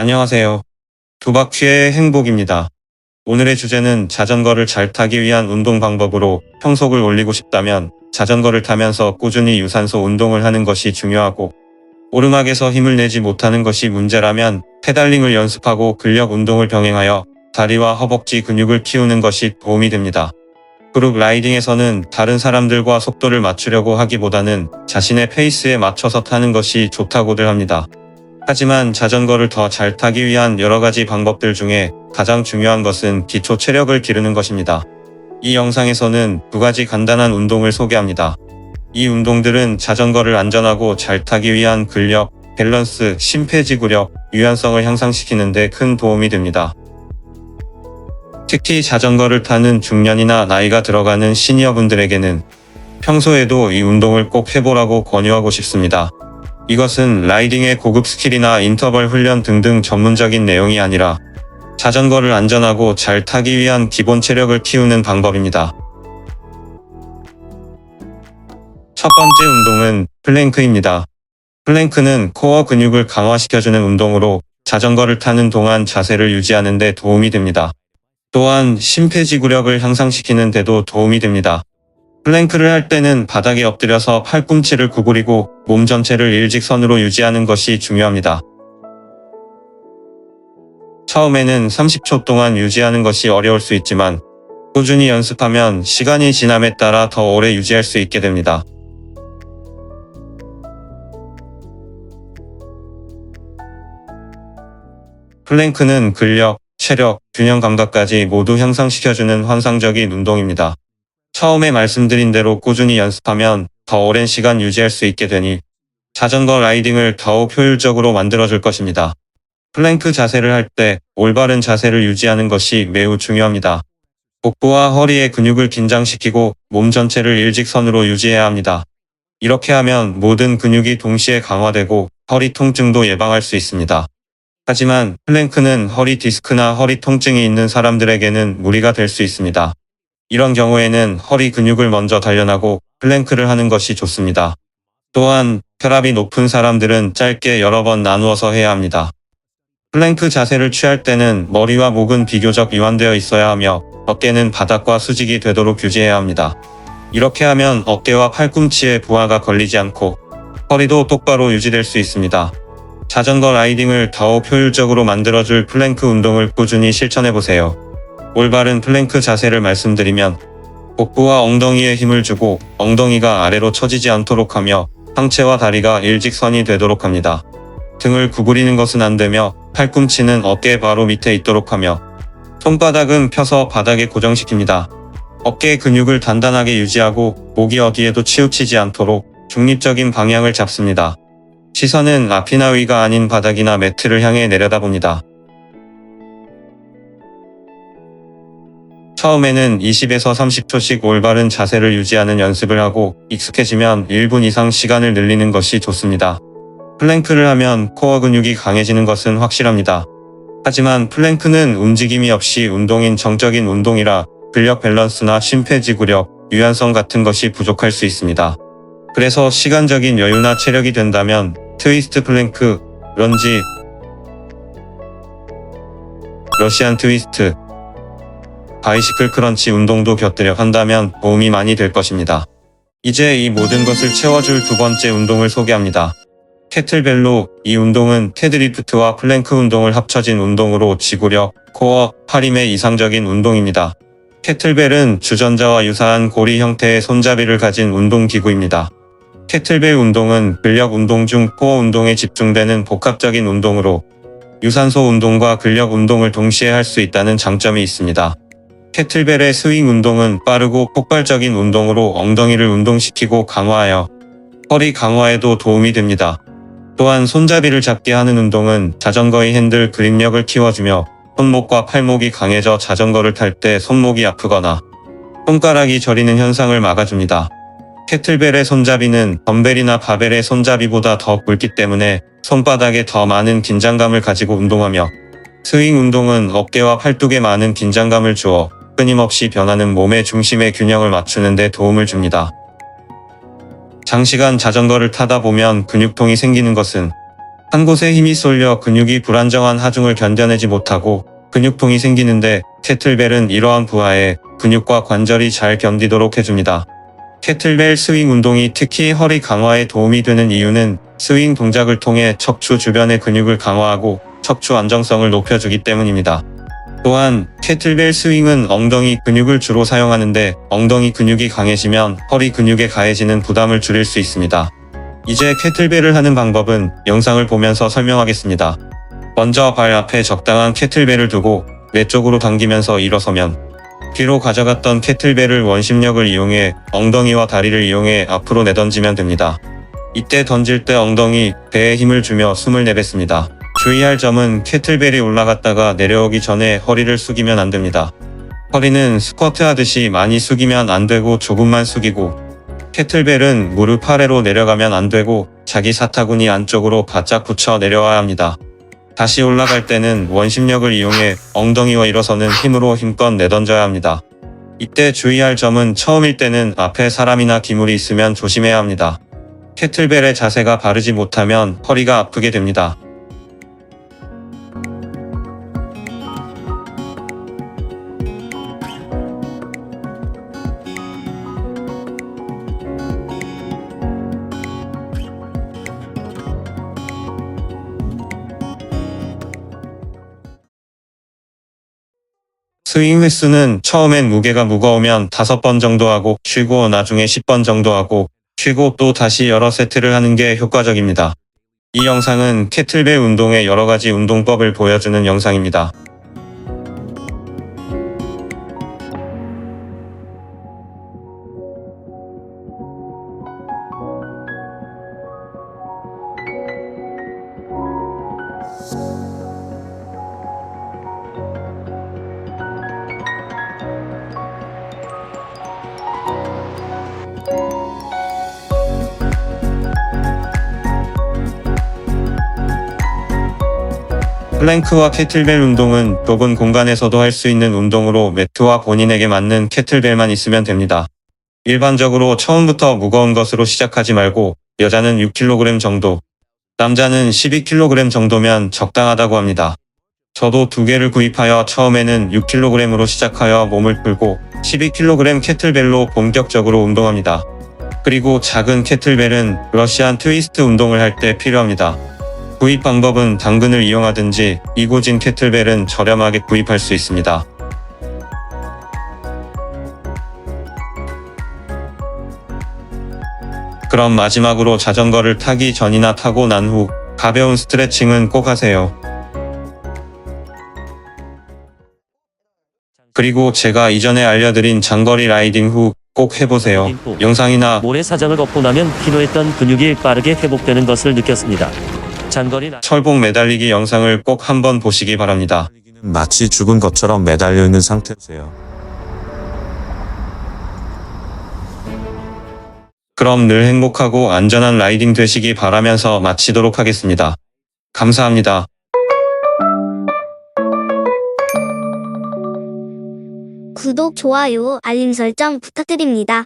안녕하세요. 두 바퀴의 행복입니다. 오늘의 주제는 자전거를 잘 타기 위한 운동 방법으로 평속을 올리고 싶다면 자전거를 타면서 꾸준히 유산소 운동을 하는 것이 중요하고 오르막에서 힘을 내지 못하는 것이 문제라면 페달링을 연습하고 근력 운동을 병행하여 다리와 허벅지 근육을 키우는 것이 도움이 됩니다. 그룹 라이딩에서는 다른 사람들과 속도를 맞추려고 하기보다는 자신의 페이스에 맞춰서 타는 것이 좋다고들 합니다. 하지만 자전거를 더 잘 타기 위한 여러 가지 방법들 중에 가장 중요한 것은 기초 체력을 기르는 것입니다. 이 영상에서는 두 가지 간단한 운동을 소개합니다. 이 운동들은 자전거를 안전하고 잘 타기 위한 근력, 밸런스, 심폐지구력, 유연성을 향상시키는 데 큰 도움이 됩니다. 특히 자전거를 타는 중년이나 나이가 들어가는 시니어분들에게는 평소에도 이 운동을 꼭 해보라고 권유하고 싶습니다. 이것은 라이딩의 고급 스킬이나 인터벌 훈련 등등 전문적인 내용이 아니라 자전거를 안전하고 잘 타기 위한 기본 체력을 키우는 방법입니다. 첫 번째 운동은 플랭크입니다. 플랭크는 코어 근육을 강화시켜주는 운동으로 자전거를 타는 동안 자세를 유지하는 데 도움이 됩니다. 또한 심폐지구력을 향상시키는 데도 도움이 됩니다. 플랭크를 할 때는 바닥에 엎드려서 팔꿈치를 구부리고 몸 전체를 일직선으로 유지하는 것이 중요합니다. 처음에는 30초 동안 유지하는 것이 어려울 수 있지만 꾸준히 연습하면 시간이 지남에 따라 더 오래 유지할 수 있게 됩니다. 플랭크는 근력, 체력, 균형 감각까지 모두 향상시켜주는 환상적인 운동입니다. 처음에 말씀드린 대로 꾸준히 연습하면 더 오랜 시간 유지할 수 있게 되니 자전거 라이딩을 더욱 효율적으로 만들어줄 것입니다. 플랭크 자세를 할 때 올바른 자세를 유지하는 것이 매우 중요합니다. 복부와 허리의 근육을 긴장시키고 몸 전체를 일직선으로 유지해야 합니다. 이렇게 하면 모든 근육이 동시에 강화되고 허리 통증도 예방할 수 있습니다. 하지만 플랭크는 허리 디스크나 허리 통증이 있는 사람들에게는 무리가 될 수 있습니다. 이런 경우에는 허리 근육을 먼저 단련하고 플랭크를 하는 것이 좋습니다. 또한 혈압이 높은 사람들은 짧게 여러 번 나누어서 해야 합니다. 플랭크 자세를 취할 때는 머리와 목은 비교적 이완되어 있어야 하며 어깨는 바닥과 수직이 되도록 유지해야 합니다. 이렇게 하면 어깨와 팔꿈치에 부하가 걸리지 않고 허리도 똑바로 유지될 수 있습니다. 자전거 라이딩을 더욱 효율적으로 만들어줄 플랭크 운동을 꾸준히 실천해보세요. 올바른 플랭크 자세를 말씀드리면 복부와 엉덩이에 힘을 주고 엉덩이가 아래로 처지지 않도록 하며 상체와 다리가 일직선이 되도록 합니다. 등을 구부리는 것은 안 되며 팔꿈치는 어깨 바로 밑에 있도록 하며 손바닥은 펴서 바닥에 고정시킵니다. 어깨 근육을 단단하게 유지하고 목이 어디에도 치우치지 않도록 중립적인 방향을 잡습니다. 시선은 앞이나 위가 아닌 바닥이나 매트를 향해 내려다봅니다. 처음에는 20에서 30초씩 올바른 자세를 유지하는 연습을 하고 익숙해지면 1분 이상 시간을 늘리는 것이 좋습니다. 플랭크를 하면 코어 근육이 강해지는 것은 확실합니다. 하지만 플랭크는 움직임이 없이 운동인 정적인 운동이라 근력 밸런스나 심폐지구력, 유연성 같은 것이 부족할 수 있습니다. 그래서 시간적인 여유나 체력이 된다면 트위스트 플랭크, 런지, 러시안 트위스트, 바이시클 크런치 운동도 곁들여 한다면 도움이 많이 될 것입니다. 이제 이 모든 것을 채워줄 두 번째 운동을 소개합니다. 캐틀벨로 이 운동은 테드리프트와 플랭크 운동을 합쳐진 운동으로 지구력, 코어, 팔힘의 이상적인 운동입니다. 캐틀벨은 주전자와 유사한 고리 형태의 손잡이를 가진 운동기구입니다. 캐틀벨 운동은 근력 운동 중 코어 운동에 집중되는 복합적인 운동으로 유산소 운동과 근력 운동을 동시에 할 수 있다는 장점이 있습니다. 캐틀벨의 스윙 운동은 빠르고 폭발적인 운동으로 엉덩이를 운동시키고 강화하여 허리 강화에도 도움이 됩니다. 또한 손잡이를 잡게 하는 운동은 자전거의 핸들 그립력을 키워주며 손목과 팔목이 강해져 자전거를 탈 때 손목이 아프거나 손가락이 저리는 현상을 막아줍니다. 캐틀벨의 손잡이는 덤벨이나 바벨의 손잡이보다 더 굵기 때문에 손바닥에 더 많은 긴장감을 가지고 운동하며 스윙 운동은 어깨와 팔뚝에 많은 긴장감을 주어 끊임없이 변하는 몸의 중심의 균형을 맞추는 데 도움을 줍니다. 장시간 자전거를 타다 보면 근육통이 생기는 것은 한 곳에 힘이 쏠려 근육이 불안정한 하중을 견뎌내지 못하고 근육통이 생기는데 캐틀벨은 이러한 부하에 근육과 관절이 잘 견디도록 해줍니다. 캐틀벨 스윙 운동이 특히 허리 강화에 도움이 되는 이유는 스윙 동작을 통해 척추 주변의 근육을 강화하고 척추 안정성을 높여주기 때문입니다. 또한 캐틀벨 스윙은 엉덩이 근육을 주로 사용하는데 엉덩이 근육이 강해지면 허리 근육에 가해지는 부담을 줄일 수 있습니다. 이제 캐틀벨을 하는 방법은 영상을 보면서 설명하겠습니다. 먼저 발 앞에 적당한 캐틀벨을 두고 내 쪽으로 당기면서 일어서면 뒤로 가져갔던 캐틀벨을 원심력을 이용해 엉덩이와 다리를 이용해 앞으로 내던지면 됩니다. 이때 던질 때 엉덩이, 배에 힘을 주며 숨을 내뱉습니다. 주의할 점은 캐틀벨이 올라갔다가 내려오기 전에 허리를 숙이면 안 됩니다. 허리는 스쿼트 하듯이 많이 숙이면 안 되고 조금만 숙이고 캐틀벨은 무릎 아래로 내려가면 안 되고 자기 사타구니 안쪽으로 바짝 붙여 내려와야 합니다. 다시 올라갈 때는 원심력을 이용해 엉덩이와 일어서는 힘으로 힘껏 내던져야 합니다. 이때 주의할 점은 처음일 때는 앞에 사람이나 기물이 있으면 조심해야 합니다. 캐틀벨의 자세가 바르지 못하면 허리가 아프게 됩니다. 스윙 횟수는 처음엔 무게가 무거우면 5번 정도 하고 쉬고 나중에 10번 정도 하고 쉬고 또 다시 여러 세트를 하는 게 효과적입니다. 이 영상은 캐틀벨 운동의 여러 가지 운동법을 보여주는 영상입니다. 플랭크와 캐틀벨 운동은 좁은 공간에서도 할 수 있는 운동으로 매트와 본인에게 맞는 캐틀벨만 있으면 됩니다. 일반적으로 처음부터 무거운 것으로 시작하지 말고 여자는 6kg 정도, 남자는 12kg 정도면 적당하다고 합니다. 저도 두 개를 구입하여 처음에는 6kg으로 시작하여 몸을 풀고 12kg 캐틀벨로 본격적으로 운동합니다. 그리고 작은 캐틀벨은 러시안 트위스트 운동을 할 때 필요합니다. 구입 방법은 당근을 이용하든지 이고진 캐틀벨은 저렴하게 구입할 수 있습니다. 그럼 마지막으로 자전거를 타기 전이나 타고 난 후 가벼운 스트레칭은 꼭 하세요. 그리고 제가 이전에 알려드린 장거리 라이딩 후 꼭 해보세요. 영상이나 모래사장을 걷고 나면 피로했던 근육이 빠르게 회복되는 것을 느꼈습니다. 나... 철봉 매달리기 영상을 꼭 한번 보시기 바랍니다. 마치 죽은 것처럼 매달려 있는 상태세요. 그럼 늘 행복하고 안전한 라이딩 되시기 바라면서 마치도록 하겠습니다. 감사합니다. 구독, 좋아요, 알림 설정 부탁드립니다.